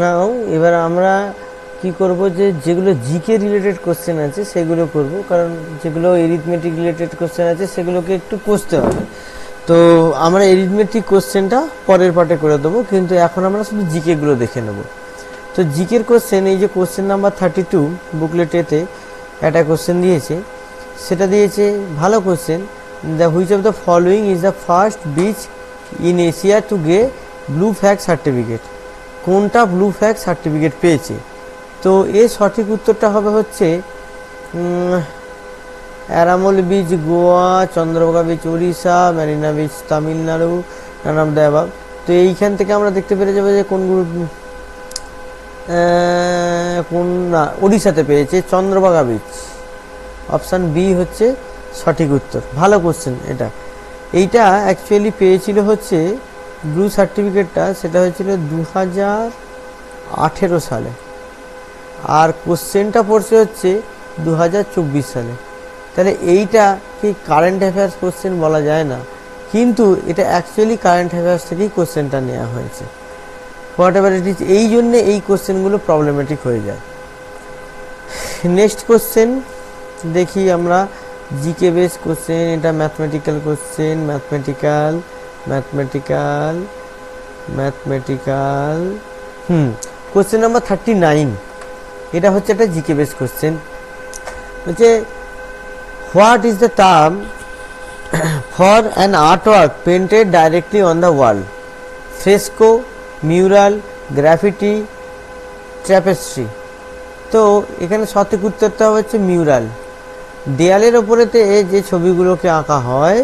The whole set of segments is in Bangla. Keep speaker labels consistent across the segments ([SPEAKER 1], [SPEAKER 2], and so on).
[SPEAKER 1] নাও, এবার আমরা কি করব যে যেগুলো জিকে রিলেটেড কোশ্চেন আছে, সেগুলো করব, কারণ যেগুলো এরিথমেটিক রিলেটেড কোশ্চেন আছে, সেগুলোকে একটু কষতে হবে। তো আমরা এরিথমেটিক কোশ্চেনটা পরের পার্টে করে দেবো, কিন্তু এখন আমরা শুধু জিকেগুলো দেখে নেব। তো জিকের কোশ্চেন এই যে question number thirty two booklet এতে একটা কোশ্চেন দিয়েছে। সেটা দিয়েছে, ভালো question the which of the following is the first beach in Asia to get blue flag certificate কোনটা ব্লু ফ্যাগ সার্টিফিকেট পেয়েছে? তো এর সঠিক উত্তরটা হবে হচ্ছে Arambol beach Goa Chandrabhaga beach Orissa Marina beach Tamil Nadu none of the above তো এইখান থেকে আমরা দেখতে পেরে যাব যে উম, আহ, কোন না উড়িষ্যাতে পেয়েছে চন্দ্রভাগা বিচ অপশান বি হচ্ছে সঠিক উত্তর। ভালো কোশ্চেন এটা। এইটা অ্যাকচুয়ালি পেয়েছিল হচ্ছে ব্লু সার্টিফিকেটটা, সেটা হয়েছিল দু হাজার আঠেরো সালে। আর কোশ্চেনটা পড়ছে হচ্ছে দু হাজার চব্বিশ সালে। তাহলে এইটা কি কারেন্ট অ্যাফেয়ার্স কোশ্চেন বলা যায় না? কিন্তু এটা অ্যাকচুয়ালি কারেন্ট অ্যাফেয়ার্স থেকেই কোশ্চেনটা নেওয়া হয়েছে। হোয়াট ইট ইজ এই জন্যে এই কোশ্চেনগুলো প্রবলেমেটিক হয়ে যায়। নেক্সট কোশ্চেন দেখি আমরা জিকে বেস কোশ্চেন এটা mathematical question mathematical mathematical mathematical hmm question number thirty nine এটা হচ্ছে একটা জিকে বেস কোশ্চেন হচ্ছে what is the term for an artwork painted directly on the wall fresco mural graffiti tapestry তো এখানে সঠিক উত্তরটা হচ্ছে মিউরাল দেয়ালের ওপরেতে যে ছবিগুলোকে আঁকা হয়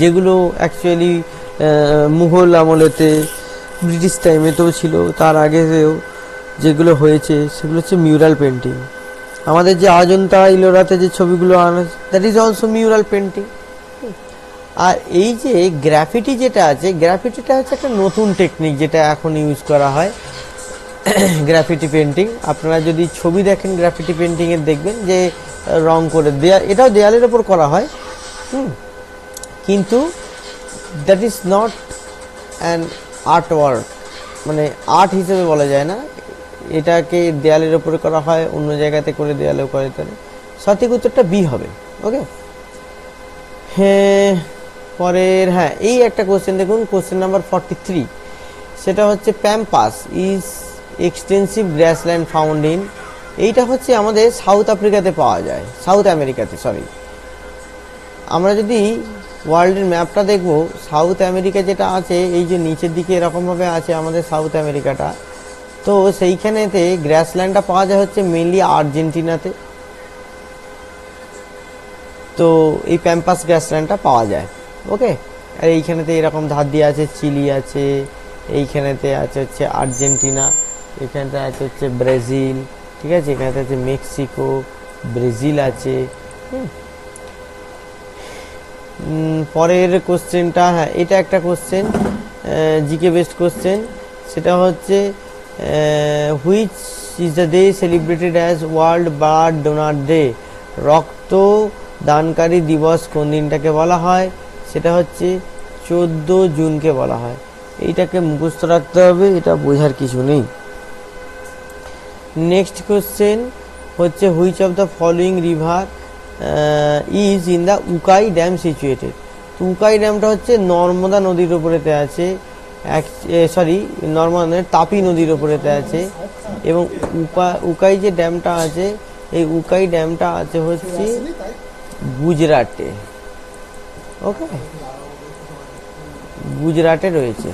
[SPEAKER 1] যেগুলো অ্যাকচুয়ালি মুঘল আমলেতে ব্রিটিশ টাইমেতেও ছিল, তার আগেও যেগুলো হয়েছে, সেগুলো হচ্ছে মিউরাল পেন্টিং আমাদের যে অজন্তা ইলোরাতে যে ছবিগুলো আনা that is also mural painting আর এই যে গ্রাফিটি যেটা আছে গ্রাফিটিটা হচ্ছে একটা নতুন টেকনিক যেটা এখন ইউজ করা হয় গ্রাফিটি পেন্টিং আপনারা যদি ছবি দেখেন গ্রাফিটি পেন্টিংয়ের দেখবেন যে রং করে, দেয়া, এটাও দেয়ালের ওপর করা হয়, হুম। কিন্তু that is not an art work মানে আর্ট হিসেবে বলা যায় না। এটাকে দেয়ালের ওপরে করা হয়, অন্য জায়গাতে করে দেয়ালেও করে তাহলে সঠিক উত্তরটা বি হবে ওকে হ্যাঁ পরের হ্যাঁ এই একটা কোশ্চেন দেখুন কোশ্চেন নাম্বার ফর্টি থ্রি সেটা হচ্ছে pampas is extensive grassland found in এইটা হচ্ছে আমাদের সাউথ আফ্রিকাতে পাওয়া যায় সাউথ আমেরিকাতে সরি আমরা যদি ওয়ার্ল্ডের ম্যাপটা দেখব। সাউথ আমেরিকা যেটা আছে, এই যে নিচের দিকে এরকমভাবে আছে আমাদের সাউথ আমেরিকাটা। তো সেইখানেতে গ্রাসল্যান্ডটা পাওয়া যায় হচ্ছে মেনলি আর্জেন্টিনাতে। তো এই প্যাম্পাস গ্রাসল্যান্ডটা পাওয়া যায়। ওকে? আর এইখানেতে এরকম ধার দিয়ে আছে চিলি আছে, এইখানেতে আছে হচ্ছে আর্জেন্টিনা এখানটা আছে হচ্ছে ব্রাজিল, ঠিক আছে? এখানেতে আছে মেক্সিকো, ব্রাজিল আছে, হুম। পরের কোশ্চেনটা হ্যাঁ এটা একটা কোশ্চেন জিকে বেস্ট কোশ্চেন। সেটা হচ্ছে which is the day celebrated as world blood donor day রক্ত দানকারী দিবস কোন দিনটাকে বলা হয়? সেটা হচ্ছে চোদ্দ জুনকে বলা হয়। এইটাকে মুখস্থ রাখতে হবে, এটা বোঝার কিছু নেই। নেক্সট কোশ্চেন হচ্ছে which of the following river is in the Ukai dam situated তো উকাই ড্যামটা হচ্ছে নর্মদা নদীর উপরেতে আছে, এক সরি নর্মদা তাপি নদীর উপরেতে আছে এবং উকা, উকাই যে ড্যামটা আছে, এই উকাই ড্যামটা আছে হচ্ছে গুজরাটে। ওকে? গুজরাটে রয়েছে।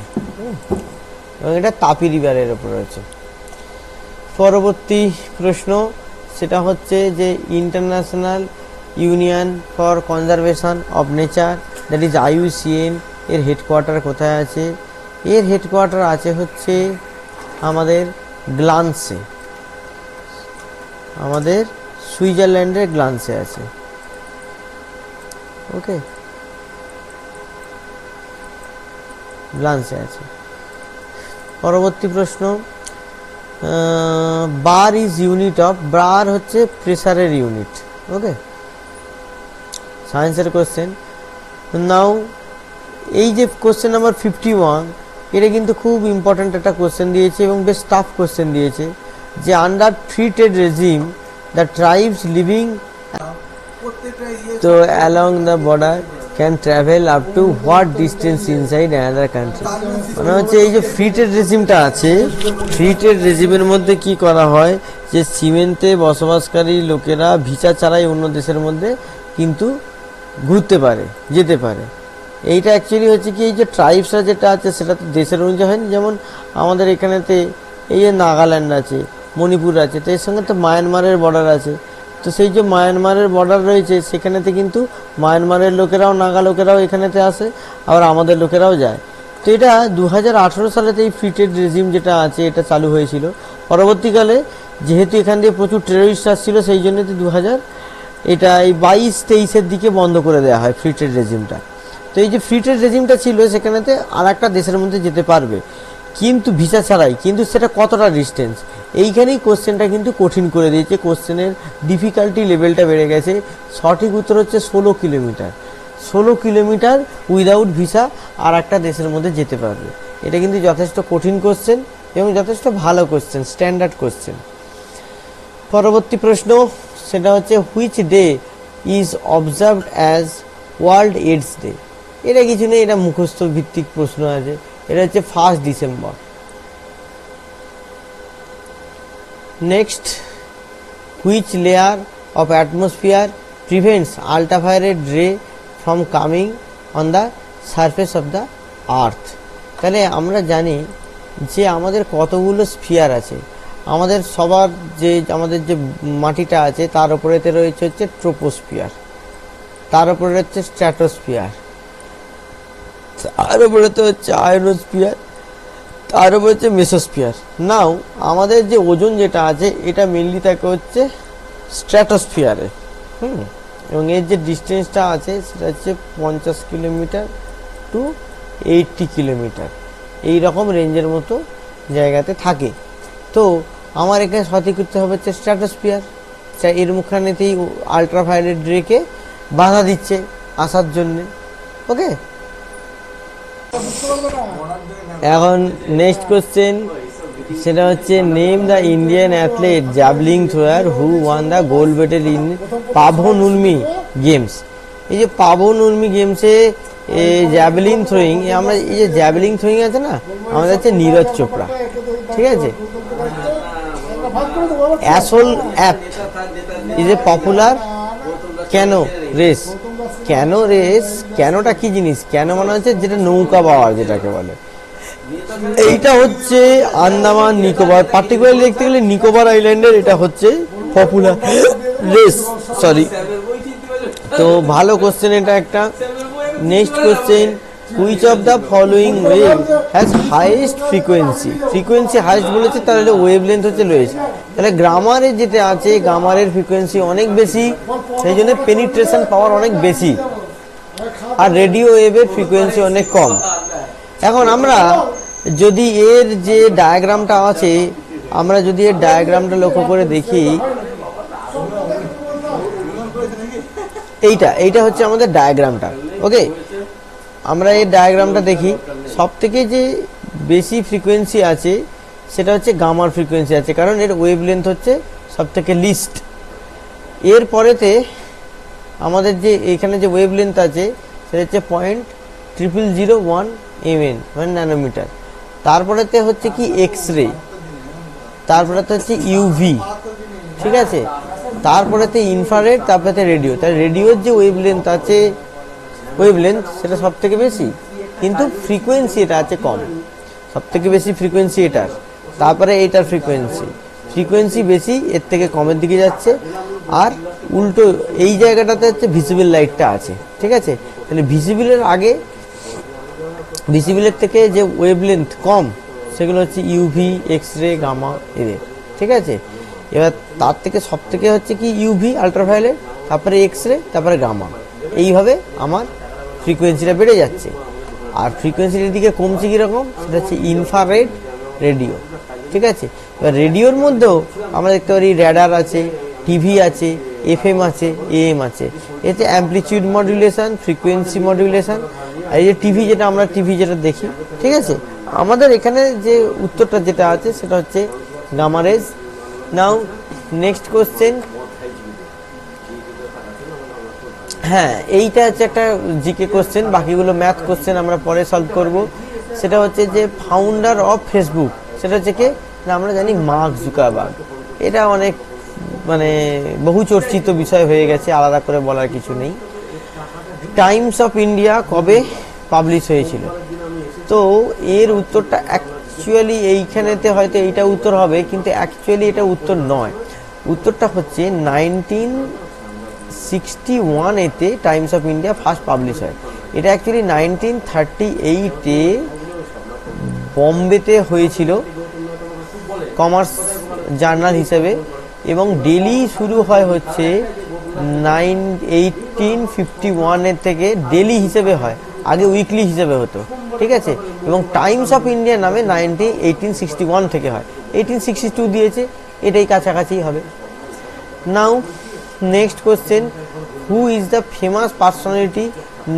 [SPEAKER 1] এবং এটা তাপি রিভারের উপর রয়েছে। পরবর্তী প্রশ্ন, সেটা হচ্ছে যে International Union for Conservation of Nature, that is IUCN এর হেডকোয়ার্টার কোথায় আছে? এর হেডকোয়ার্টার আছে হচ্ছে আমাদের গ্লান্সে। আমাদের সুইজারল্যান্ডের গ্লান্সে আছে। ওকে? গ্লান্সে আছে। পরবর্তী প্রশ্ন bar is unit of, bar হচ্ছে প্রেসারের ইউনিট। ওকে? সায়েন্সের কোশ্চেন নাও এই যে কোশ্চেন নাম্বার ফিফটি ওয়ান এটা কিন্তু খুব ইম্পর্ট্যান্ট একটা কোশ্চেন দিয়েছে এবং বেশ টাফ কোশ্চেন দিয়েছে, যে under free trade regime the tribes living তো along the border can travel up to what distance inside another country মানে হচ্ছে এই যে ফ্রি ট্রেড রেজিমটা আছে ফ্রি ট্রেড রেজিমের মধ্যে কি করা হয়? যে সীমান্তে বসবাসকারী লোকেরা ভিসা ছাড়াই অন্য দেশের মধ্যে কিন্তু ঘুরতে পারে, যেতে পারে। এইটা অ্যাকচুয়ালি হচ্ছে কি, এই যে ট্রাইবসরা যেটা আছে, সেটা তো দেশের অনুযায়ী হয় যেমন আমাদের এখানেতে এই যে নাগাল্যান্ড আছে, মণিপুর আছে, তো এর সঙ্গে তো মায়ানমারের বর্ডার আছে। তো সেই যে মায়ানমারের বর্ডার রয়েছে, সেখানেতে কিন্তু মায়ানমারের লোকেরাও, নাগা লোকেরাও এখানেতে আসে, আবার আমাদের লোকেরাও যায়। তো এটা দু হাজার আঠেরো সালেতে এই ফিটেড রেজিম যেটা আছে, এটা চালু হয়েছিল। পরবর্তীকালে যেহেতু এখান দিয়ে প্রচুর টেরোরিস্ট আসছিল, সেই জন্য দু হাজার এটা এই বাইশ তেইশের দিকে বন্ধ করে দেওয়া হয় ফ্রি ট্রেড রেজিমটা তো এই যে ফ্রি ট্রেড রেজিমটা ছিল সেখানেতে আর একটা দেশের মধ্যে যেতে পারবে। কিন্তু ভিসা ছাড়াই, কিন্তু সেটা কতটা ডিস্টেন্স এইখানেই কোশ্চেনটা কিন্তু কঠিন করে দিয়েছে। কোশ্চেনের ডিফিকাল্টি লেভেলটা বেড়ে গেছে। সঠিক উত্তর হচ্ছে ষোলো কিলোমিটার। ষোলো কিলোমিটার উইদাউট ভিসা আর একটা দেশের মধ্যে যেতে পারবে। এটা কিন্তু যথেষ্ট কঠিন কোশ্চেন এবং যথেষ্ট ভালো কোশ্চেন স্ট্যান্ডার্ড কোশ্চেন পরবর্তী প্রশ্ন। সেটা হচ্ছে which day is observed as world AIDS day এটা কিছু নেই, এটা মুখস্থ ভিত্তিক প্রশ্ন আছে। এটা হচ্ছে first December next which layer of atmosphere prevents ultraviolet ray from coming on the surface of the earth তাহলে আমরা জানি যে আমাদের কতগুলো স্ফিয়ার আছে। আমাদের সবার যে, আমাদের যে মাটিটা আছে, তার উপরেতে রয়েছে হচ্ছে ট্রোপোস্ফিয়ার তার উপরে হচ্ছে স্ট্র্যাটোস্ফিয়ার তার উপরে তো হচ্ছে আয়নোস্ফিয়ার তার উপরে হচ্ছে মেসোস্ফিয়ার নাও আমাদের যে ওজন যেটা আছে, এটা মেনলি থাকে হচ্ছে স্ট্র্যাটোস্ফিয়ারে হুম। এবং এর যে ডিস্টেন্সটা আছে, সেটা হচ্ছে পঞ্চাশ কিলোমিটার টু এইটটি কিলোমিটার। এই রকম রেঞ্জের মতো জায়গাতে থাকে। তো আমার এখানে সঠিক করতে হবে হচ্ছে স্ট্র্যাটোস্ফিয়ার এর মুখানেতেই আলট্রাভায়োলেট রেকে বাধা দিচ্ছে আসার জন্যে। ওকে এখন নেক্সট কোশ্চেন সেটা হচ্ছে name the Indian athlete javelin thrower who won the gold medal in Paavo Nurmi games এই যে পাভন উর্মি গেমসে জ্যাভলিং থ্রোয়িং আমরা, এই যে জ্যাভলিং থ্রোয়িং আছে না, আমাদের হচ্ছে নীরজ চোপড়া। ঠিক আছে? Assal app is a popular cane race? Cane race? কেনটা কি জিনিস? কেন মনে হচ্ছে যেটা নৌকা পাওয়ার যেটাকে বলে। এইটা হচ্ছে আন্দামান নিকোবর। পার্টিকুলারলি দেখতে গেলে নিকোবর আইল্যান্ডের এটা হচ্ছে পপুলার রেস সরি তো ভালো কোশ্চেন এটা একটা। Next question which of the following wave has highest frequency frequency highest বলেছে, তাহলে লেন্থ হচ্ছে লোয়েস্ট তাহলে গ্রামারের যেটা আছে গ্রামারের ফ্রিকোয়েন্সি অনেক বেশি, সেই জন্য পেনিট্রেশন পাওয়ার অনেক বেশি। আর রেডিও ওয়েভের ফ্রিকোয়েন্সি অনেক কম। এখন আমরা যদি এর যে ডায়াগ্রামটা আছে, আমরা যদি এর ডায়াগ্রামটা লক্ষ্য করে দেখি, এইটা এইটা হচ্ছে আমাদের ডায়াগ্রামটা ওকে আমরা এই ডায়াগ্রামটা দেখি। সব থেকে যে বেশি ফ্রিকোয়েন্সি আছে, সেটা হচ্ছে গামার ফ্রিকোয়েন্সি আছে, কারণ এর ওয়েভ লেন্থ হচ্ছে সব থেকে লিস্ট এর পরেতে আমাদের যে এখানে যে ওয়েভ লেন্থ আছে, সেটা হচ্ছে point triple zero one M N মানে ন্যানোমিটার তারপরেতে হচ্ছে কি এক্স রে তারপরেতে হচ্ছে ইউভি ঠিক আছে? তারপরেতে ইনফ্রারেড তারপরেতে রেডিও তার রেডিওর যে ওয়েভ লেন্থ আছে ওয়েভ লেন্থ সেটা সব থেকে বেশি। কিন্তু ফ্রিকোয়েন্সি এটা আছে কম। সব থেকে বেশি ফ্রিকোয়েন্সি এটার। তারপরে এটার ফ্রিকোয়েন্সি ফ্রিকোয়েন্সি বেশি, এর থেকে কমের দিকে যাচ্ছে। আর উল্টো এই জায়গাটাতে হচ্ছে ভিজিবল লাইটটা আছে। ঠিক আছে? তাহলে ভিজিবলের আগে ভিজিবলের থেকে যে ওয়েভ লেন্থ কম, সেগুলো হচ্ছে ইউভি এক্স রে গামা এদের ঠিক আছে? এবার তার থেকে সব থেকে হচ্ছে কি ইউভি আলট্রাভায়োলেট তারপরে এক্স রে তারপরে গামা এইভাবে আমার ফ্রিকোয়েন্সিটা বেড়ে যাচ্ছে। আর ফ্রিকোয়েন্সির দিকে কমছে কীরকম? সেটা হচ্ছে ইনফ্রারেড রেডিও ঠিক আছে? এবার রেডিওর মধ্যেও আমরা দেখতে পারি র্যাডার আছে টিভি আছে এফএম আছে এএম আছে। এতে অ্যাম্পলিটিউড মডুলেশন ফ্রিকোয়েন্সি মডুলেশন আর এই যে টিভি যেটা, আমরা টিভি যেটা দেখি, ঠিক আছে? আমাদের এখানে যে উত্তরটা যেটা আছে, সেটা হচ্ছে গামারেজ নাও নেক্সট কোশ্চেন হ্যাঁ এইটা হচ্ছে একটা জিকে কোশ্চেন বাকিগুলো ম্যাথ কোশ্চেন আমরা পরে সলভ করব। সেটা হচ্ছে যে ফাউন্ডার অফ ফেসবুক সেটা হচ্ছে কি? আমরা জানি মার্ক জুকারবার্গ এটা অনেক মানে বহু চর্চিত বিষয় হয়ে গেছে, আলাদা করে বলার কিছু নেই। টাইমস অফ ইন্ডিয়া কবে পাবলিশ হয়েছিল? তো এর উত্তরটা অ্যাকচুয়ালি এইখানেতে হয়তো এইটা উত্তর হবে, কিন্তু অ্যাকচুয়ালি এটা উত্তর নয়। উত্তরটা হচ্ছে নাইনটিন সিক্সটি ওয়ান এতে Times of India first publish হয়। এটা অ্যাকচুয়ালি নাইনটিন থার্টি এইটে বম্বেতে হয়েছিল কমার্স জার্নাল হিসেবে এবং ডেলি শুরু হয় হচ্ছে নাইন এইটিন ফিফটি ওয়ানের থেকে ডেলি হিসেবে হয়। আগে উইকলি হিসেবে হতো। ঠিক আছে? এবং টাইমস অফ ইন্ডিয়া নামে নাইনটিন এইটিন সিক্সটি ওয়ান থেকে হয়। এইটিন সিক্সটি টু দিয়েছে। এটাই কাছাকাছি হবে। Now next question who is the famous personality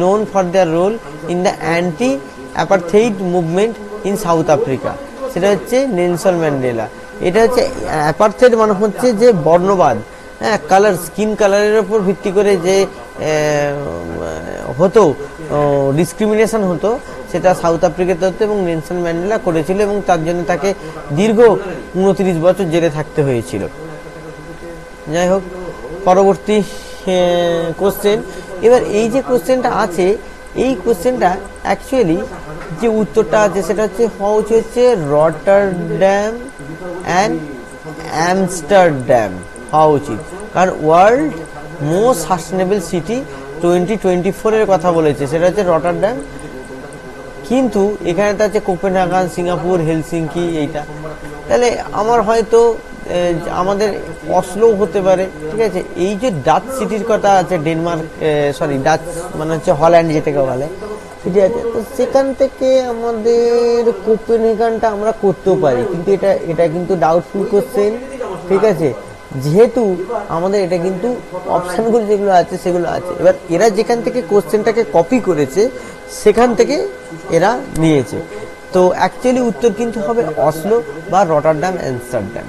[SPEAKER 1] known for their role in the anti apartheid movement in South Africa সেটা হচ্ছে নেলসন ম্যান্ডেলা। এটা হচ্ছে অ্যাপারথেড মানে হচ্ছে যে বর্ণবাদ হ্যাঁ কালার স্কিন কালারের ওপর ভিত্তি করে যে হতো ডিসক্রিমিনেশন হতো, সেটা সাউথ আফ্রিকাতে হতো এবং নেলসন ম্যান্ডেলা করেছিল এবং তার জন্য তাকে দীর্ঘ উনত্রিশ বছর জেলে থাকতে হয়েছিল। যাই হোক পরবর্তী কোশ্চেন এবার এই যে কোশ্চেনটা আছে, এই কোশ্চেনটা অ্যাকচুয়ালি যে উত্তরটা আছে সেটা হচ্ছে হচ্ছে হচ্ছে রটারড্যাম অ্যান্ড অ্যামস্টারড্যাম। হওয়া উচিত। কারণ world most sustainable city twenty twenty ফোরের কথা বলেছে, সেটা হচ্ছে রটারড্যাম। কিন্তু এখানে তো আছে কোপেনহাগান, সিঙ্গাপুর, হেলসিঙ্কি, এইটা। তাহলে আমার হয়তো আমাদের অসলো হতে পারে, ঠিক আছে? এই যে ডাচ সিটির কথা আছে, ডেনমার্ক সরি, ডাচ মানে হচ্ছে হল্যান্ড যেটাকে বলে, ঠিক আছে? তো সেখান থেকে আমাদের কোপেনহেগানটা আমরা করতেও পারি, কিন্তু এটা এটা কিন্তু ডাউটফুল কোশ্চেন ঠিক আছে? যেহেতু আমাদের এটা কিন্তু অপশানগুলো যেগুলো আছে, সেগুলো আছে। এবার এরা যেখান থেকে কোশ্চেনটাকে কপি করেছে, সেখান থেকে এরা নিয়েছে। তো অ্যাকচুয়ালি উত্তর কিন্তু হবে অসলো বা রটারডাম অ্যামস্টারডাম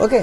[SPEAKER 1] ওকে